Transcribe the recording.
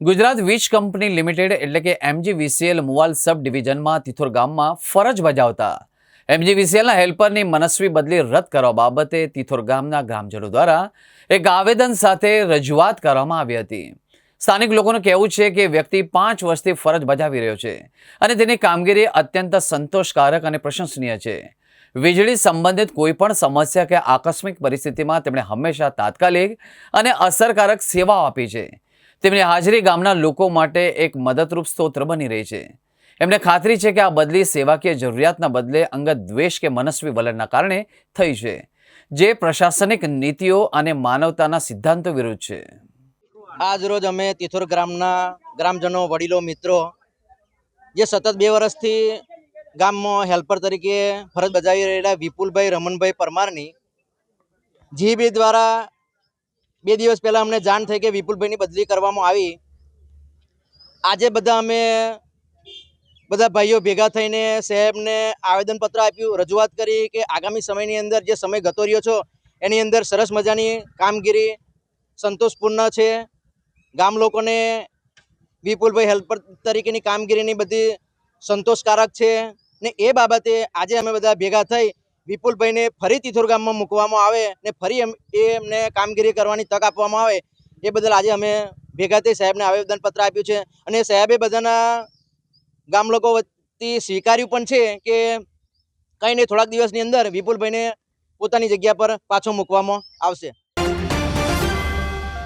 ગુજરાત વીજ company limited એટલે કે એમજીવીસીએલ મુવાલ સબ ડિવિઝનમાં તિથોર ગામમાં ફરજ બજાવતા. એમજીવીસીએલના હેલ્પરની મનસ્વી બદલી રદ કરવા બાબતે તિથોર ગામના ગ્રામજનો દ્વારા એક આવેદન સાથે રજૂઆત કરવામાં આવી હતી. સ્થાનિક લોકોનું કહેવું છે કે વ્યક્તિ પાંચ વર્ષથી ફરજ બજાવી રહ્યો છે અને તેની કામગીરી અત્યંત સંતોષકારક અને પ્રશંસનીય છે. વીજળી સંબંધિત કોઈપણ સમસ્યા કે આકસ્મિક પરિસ્થિતિમાં તેમણે હંમેશા તાત્કાલિક અને અસરકારક સેવાઓ આપી છે. તેમની હાજરી ગામના લોકો માટે એક મદદરૂપ સ્તોત્ર બની રહી છે. એમને ખાતરી છે કે આ બદલી સેવાકીય જરૂરિયાતના બદલે અંગત દ્વેષ કે મનસ્વી વલણના કારણે થઈ છે, જે પ્રશાસનિક નીતિઓ અને માનવતાના સિદ્ધાંતો વિરુદ્ધ છે. આજ રોજ અમે તિથોર ગ્રામના ગ્રામજનો, વડીલો, મિત્રો, જે સતત બે વર્ષથી ગામમાં હેલ્પર તરીકે ફરજ બજાવી રહેલા વિપુલભાઈ, રમણભાઈ પરમારની જીબી દ્વારા બે દિવસ પહેલાં અમને જાણ થઈ કે વિપુલભાઈની બદલી કરવામાં આવી. આજે બધા અમે બધા ભાઈઓ ભેગા થઈને સાહેબને આવેદનપત્ર આપ્યું, રજૂઆત કરી કે આગામી સમયની અંદર જે સમય ગતો રહ્યો છો, એની અંદર સરસ મજાની કામગીરી, સંતોષપૂર્ણ છે. ગામ લોકોને વિપુલભાઈ હેલ્પર તરીકેની કામગીરીની બધી સંતોષકારક છે ને એ બાબતે આજે અમે બધા ભેગા થઈ વિપુલભાઈને ફરી તિથોર ગામમાં મૂકવામાં આવે ને ફરી એમ એ એમને કામગીરી કરવાની તક આપવામાં આવે, એ બદલ આજે અમે ભેગા થઈ સાહેબને આવેદનપત્ર આપ્યું છે. અને સાહેબે બધાના ગામ લોકો વતી સ્વીકાર્યું પણ છે કે કંઈ નહીં, થોડાક દિવસની અંદર વિપુલભાઈને પોતાની જગ્યા પર પાછો મૂકવામાં આવશે.